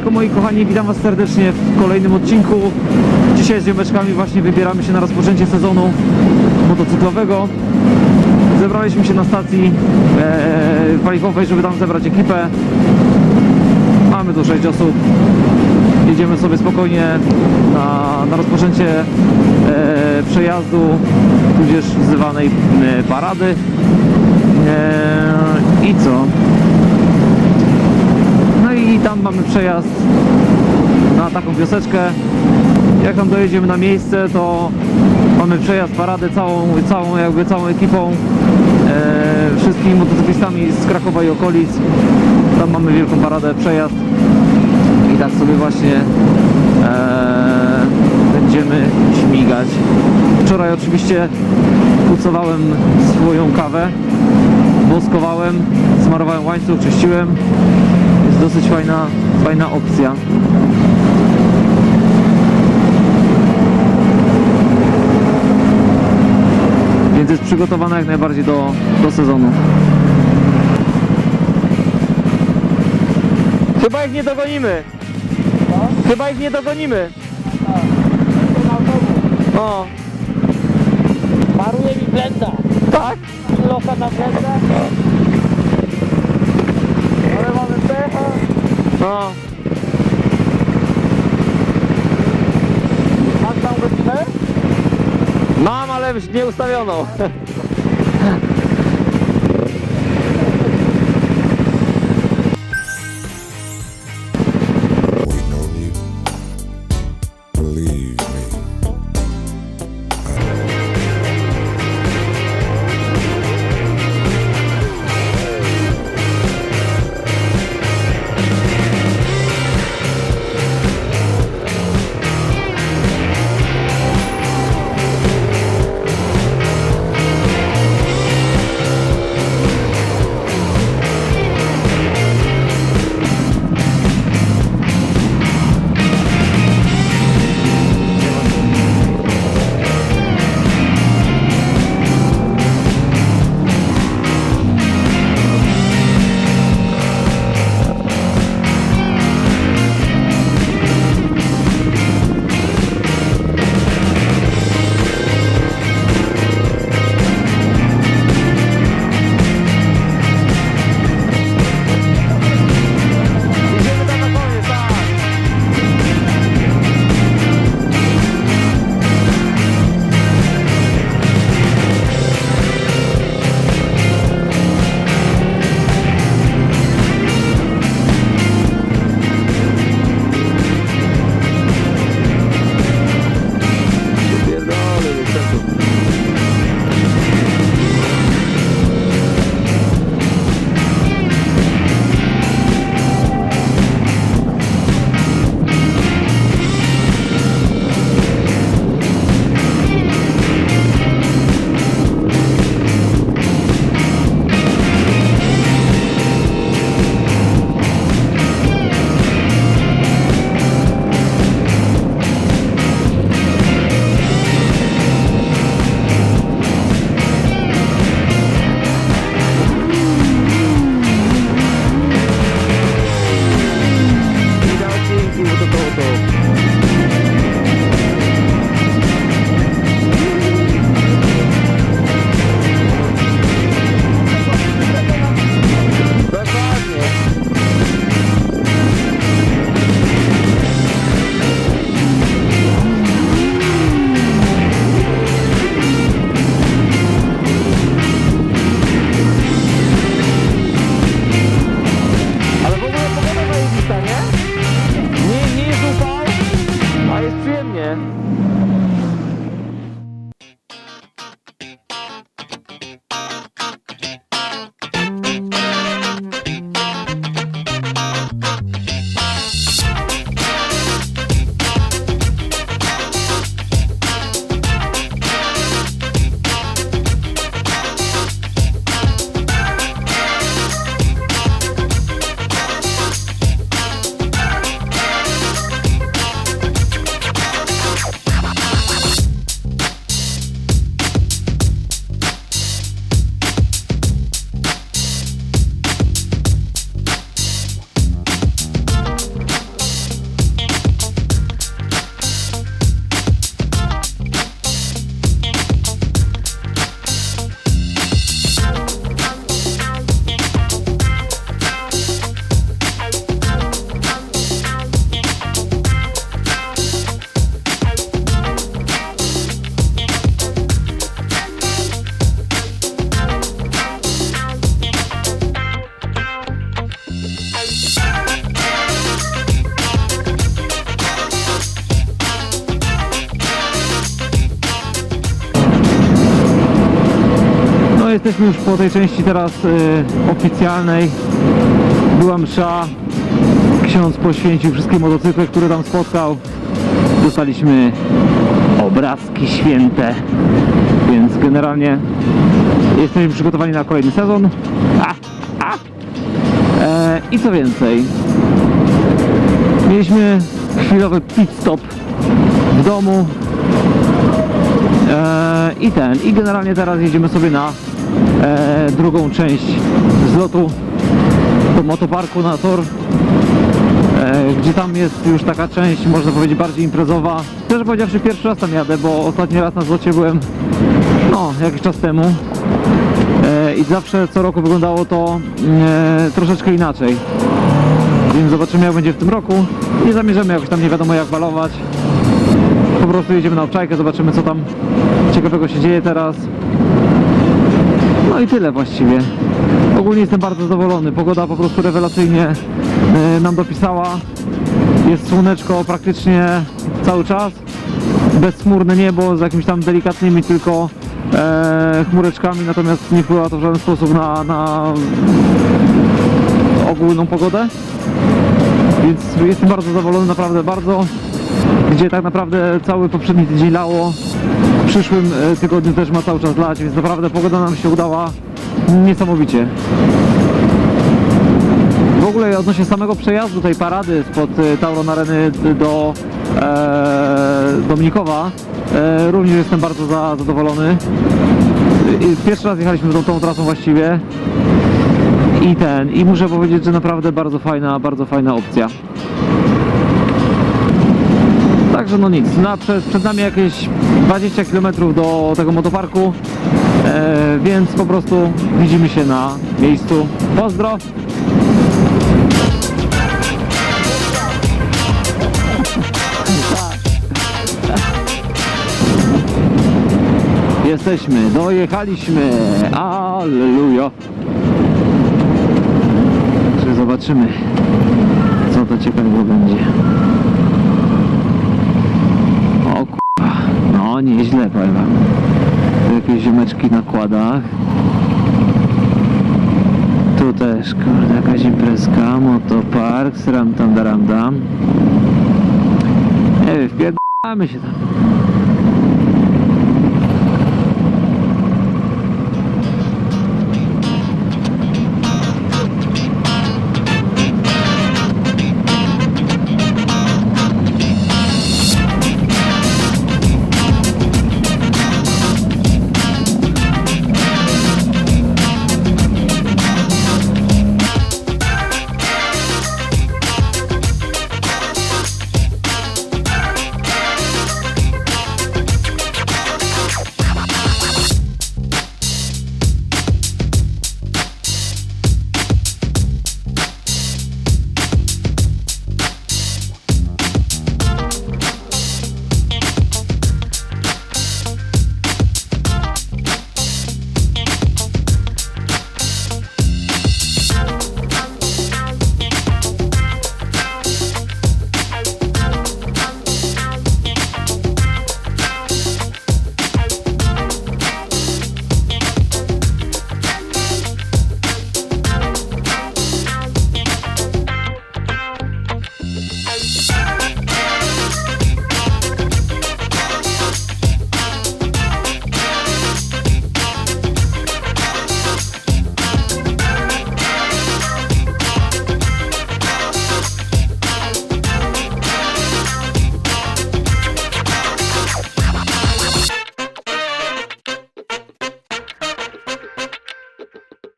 moi kochani, witam Was serdecznie w kolejnym odcinku. Dzisiaj z ziomeczkami właśnie wybieramy się na rozpoczęcie sezonu motocyklowego. Zebraliśmy się na stacji e, paliwowej, żeby tam zebrać ekipę. Mamy tu 6 osób. Jedziemy sobie spokojnie na, na rozpoczęcie e, przejazdu, tudzież zwanej e, parady. E, I co? Tam mamy przejazd na taką wioseczkę. Jak tam dojedziemy na miejsce, to mamy przejazd, paradę całą, całą jakby całą ekipą, e, wszystkimi motocyklistami z Krakowa i okolic. Tam mamy wielką paradę, przejazd i tak sobie właśnie e, będziemy śmigać. Wczoraj oczywiście pucowałem swoją kawę, woskowałem, smarowałem łańcuch, czyściłem. Dosyć fajna, fajna opcja. Więc jest przygotowana jak najbardziej do, do sezonu. Chyba ich nie dogonimy. Chyba ich nie dogonimy. O, Paruje mi blenda. tak? Loka na blenda. No. Masz tam godzinę? Mam, ale nie ustawioną. jesteśmy już po tej części teraz y, oficjalnej. Była msza. Ksiądz poświęcił wszystkie motocykle, które tam spotkał. Dostaliśmy obrazki święte. Więc generalnie jesteśmy przygotowani na kolejny sezon. A, a. E, I co więcej, mieliśmy chwilowy pit stop w domu. E, I ten, i generalnie teraz jedziemy sobie na e, drugą część zlotu do motoparku na tor, e, gdzie tam jest już taka część, można powiedzieć, bardziej imprezowa. Szczerze powiedziawszy, pierwszy raz tam jadę, bo ostatni raz na zlocie byłem, no, jakiś czas temu. E, I zawsze co roku wyglądało to troszeczkę inaczej. Więc zobaczymy jak będzie w tym roku. Nie zamierzamy jakoś tam nie wiadomo jak balować. Po prostu jedziemy na obczajkę, zobaczymy co tam ciekawego się dzieje teraz. No i tyle właściwie. Ogólnie jestem bardzo zadowolony. Pogoda po prostu rewelacyjnie e, nam dopisała. Jest słoneczko praktycznie cały czas. Bezchmurne niebo z jakimiś tam delikatnymi tylko e, chmureczkami, natomiast nie wpływa to w żaden sposób na, na ogólną pogodę. Więc jestem bardzo zadowolony, naprawdę bardzo. Gdzie tak naprawdę cały poprzedni tydzień lało. Przyszłym e, tygodniu też ma cały czas lać, więc naprawdę pogoda nam się udała niesamowicie. W ogóle odnośnie samego przejazdu tej parady spod e, Tauron Areny do e, Dominikowa e, również jestem bardzo za, zadowolony. Pierwszy raz jechaliśmy tą, tą trasą właściwie i ten, i muszę powiedzieć, że naprawdę bardzo fajna, bardzo fajna opcja. Także no nic, na, przed, przed nami jakieś 20 km do tego motoparku, e, więc po prostu widzimy się na miejscu. Pozdro! Jesteśmy, dojechaliśmy, alleluja. Zobaczymy, co to ciekawego będzie. O kurwa, no nieźle powiem wam. Jakieś ziomeczki na kładach. Tu też, kurde, jakaś imprezka, motopark, sram tam daram dam. Nie wiem, wpierdamy się tam.